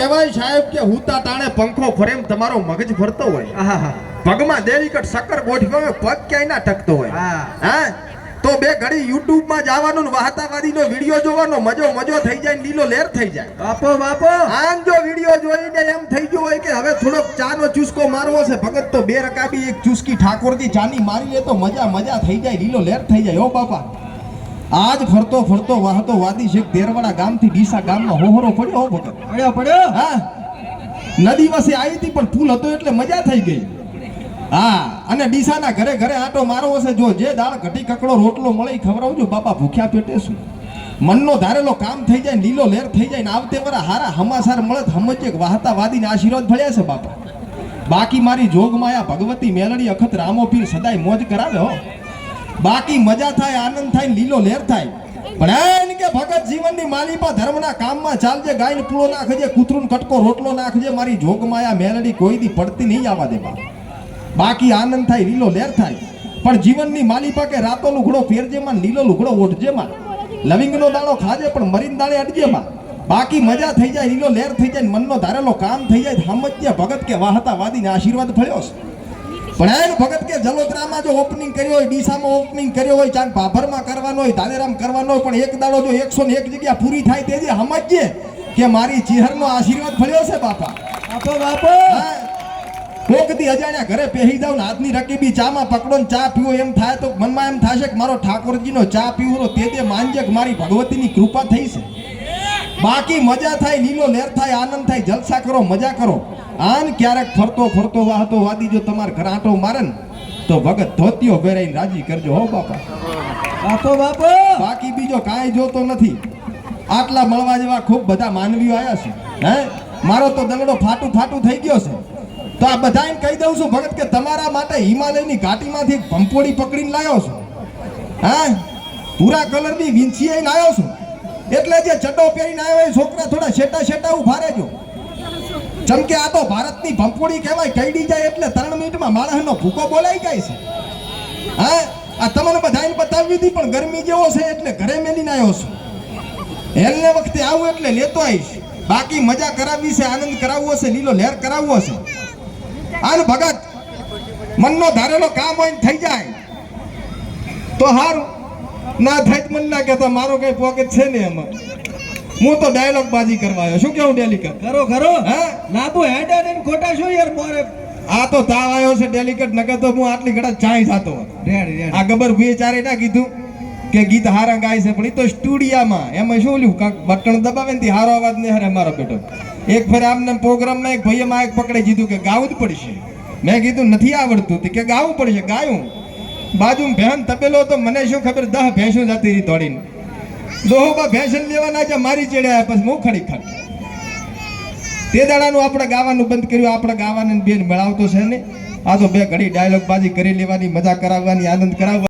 કહેવાય સાહેબ કે હુતા તાણે પંખો ફરેમ તમારો મગજ ફરતો હોય. પગમાં દેરીકટ શક્કર ગોઠવ્યો હોય પગ ક્યાંય ના ટકતો હોય. હા. તો બે ઘડી યુટ્યુબમાં જવાનું ને વાહતાવાદીનો વીડિયો જોવાનો મજો મજો થઈ જાય લીલો લેર થઈ જાય. બાપો બાપો. આમ જો વીડિયો જોઈને એમ થઈ ગયું હોય કે હવે થોડોક ચાનો ચૂસકો મારવો છે. ભગત તો બે રકાબી એક ચૂસકી ઠાકોરજી ચાની મારી લે તો મજા મજા થઈ જાય લીલો લેર થઈ જાય. ઓ બાપા. આજ ફરતો ફરતો વાહતો વાદી છે. દેરવાડા ગામથી ડીસા ગામમાં હોહરો પડ્યો હો ભગત. પડ્યો પડ્યો? હા. નદી વસે આવી હતી પણ પુલ હતો એટલે મજા થઈ ગઈ. હા અને ડીસાના ઘરે ઘરે આટો મારો હશે જો જે દાળ ઘટી કકડો રોટલો મળે એ ખવડાવજો. બાપા ભૂખ્યા પેટે શું? મનનો ધારેલો કામ થઈ જાય લીલો લેર થઈ જાય ને આવતે વરા હારા હમાસાર મળે હમજે વાહતા વાદીને આશીર્વાદ ભળ્યા છે બાપા. બાકી મારી જોગમાયા ભગવતી મેલડી અખત રામો પીર સદાય મોજ કરાવે હો. બાકી મજા થાય, આનંદ થાય, લીલો લેર થાય. પણ એન કે ભગત જીવનની માલિપા ધર્મના કામમાં ચાલજે, ગાયને પૂળો નાખજે કૂતરું કટકો રોટલો નાખજે, મારી જોગમાયા મેલડી કોઈ દી પડતી નહીં આવવા દે બાકી આનંદ થાય, લીલો લેર થાય. પણ જીવનની માલિપા કે રાતો લુગડો ફેરજેમાં લીલો લુગડો ઓઢજેમાં. લવિંગનો દાણો ખાજે, પણ મરીન દાણે અડજેમાં. બાકી મજા થઈ જાય, લીલો લેર થઈ જાય મનનો ધારેલો કામ થઈ જાય સમજ્ય ભગત કે વાહતા વાદીને આશીર્વાદ ફળ્યો છે. પણ એમ ભગત કે જલોદરામાં જો ઓપનિંગ કર્યો હોય ડીસામાં ઓપનિંગ કર્યો હોય ચાંદ ભાભરમાં કરવાનો હોય ધાનેરામ કરવાનો હોય પણ એક દાડો જો એકસો ને એક જગ્યા પૂરી થાય તે જે સમજજે કે મારી ચિહરનો આશીર્વાદ ફળ્યો છે બાપા. બાપો બાપો. કોકથી અજાણ્યા ઘરે પહેરી જાવ ને હાથની રકીબી ચામાં પકડો ને ચા પીવો એમ થાય તો મનમાં એમ થશે કે મારો ઠાકોરજીનો ચા પીવો તે તે માનજે કે મારી ભગવતીની કૃપા થઈ છે. બાકી મજા થાય લીલો લેર થાય આનંદ થાય જલસા કરો મજા કરો. આન ક્યારેક ફરતો ફરતો વાહતો વાદી જો તમાર ઘર આંટો મારે ને તો ભગત ધોતિયો પહેરાઈને રાજી કરજો હો બાપા. બાપો બાપો! બાકી બીજો કાંઈ જોતો નથી. આટલા મળવા જેવા ખૂબ બધા માનવીઓ આવ્યા છે. હે? મારો તો દલડો ફાટું ફાટું થઈ ગયો છે. તો આ બધાને કહી દઉં છું ભગત કે તમારા માટે હિમાલયની ઘાટીમાંથી એક ભંપોડી પકડીને લાવ્યો છું. હા? ભૂરા કલરની વિંછી આવ્યો છું. એટલે જે ચડ્ડો પહેરીને આવ્યો એ છોકરા થોડા શેટા શેટા ઊભા રહેજો. ચમકે આ તો ભારતની ભંપોડી કહેવાય, કઈડી જાય એટલે ત્રણ મિનિટમાં માણસનો ભૂકો બોલાઈ જાય છે. હા? આ તમને બધાને બતાવી દીધી, પણ ગરમી જેવો છે એટલે ઘરે મેલીને આવ્યો છું. હેલને વખતે આવું એટલે લેતો આવીશ. બાકી મજા કરાવવી છે, આનંદ કરાવવો છે, લીલો લહેર કરાવવો છે. આન ભગત, મનનો ધારેલો કામ હોય થઈ જાય. તો હારું. ના થાય મન ના કહેતા, મારો કઈ પોકેટ છે ને એમાં. હું તો ડાયલોગ બાજી કરવા આવ્યો. શું કેવું ડેલિકેટ ખરો ખરો હા? લાંબુ હેડા ને ખોટા શું યાર મોરે. આ તો તાવ આવ્યો છે ડેલિકેટ નકર તો હું આટલી ઘડા. રેડી રેડી આ ગબર ભાઈ ચારે ના કીધું કે ગીત હારા ગાય છે પણ એ તો સ્ટુડિયામાં. એમાં શું લ્યું? કાંક બટન દબાવે ને હારો અવાજ નહીં હારે મારો બેટો. એક ફેર આમને પ્રોગ્રામમાં એક ભાઈએ માઇક પકડી દીધું કે ગાવું જ પડશે. મેં કીધું નથી આવડતું. કે ગાવું પડશે ગાયું. બાજુ ભેન તપેલો તો મને શું ખબર દહ ભેંસું જતી રહી દોડીને દોહોબા ભેંસન લેવાના છે મારી ચડ્યા પછી હું ખડી ખાટ તે દાડાનું આપણે ગાવાનું બંધ કર્યું, આપણે ગાવાનું બેન મળાવતો છે ને. આ તો બે ઘડી ડાયલોગ બાજી કરી લેવાની, મજા કરાવવાની, આનંદ કરાવવાની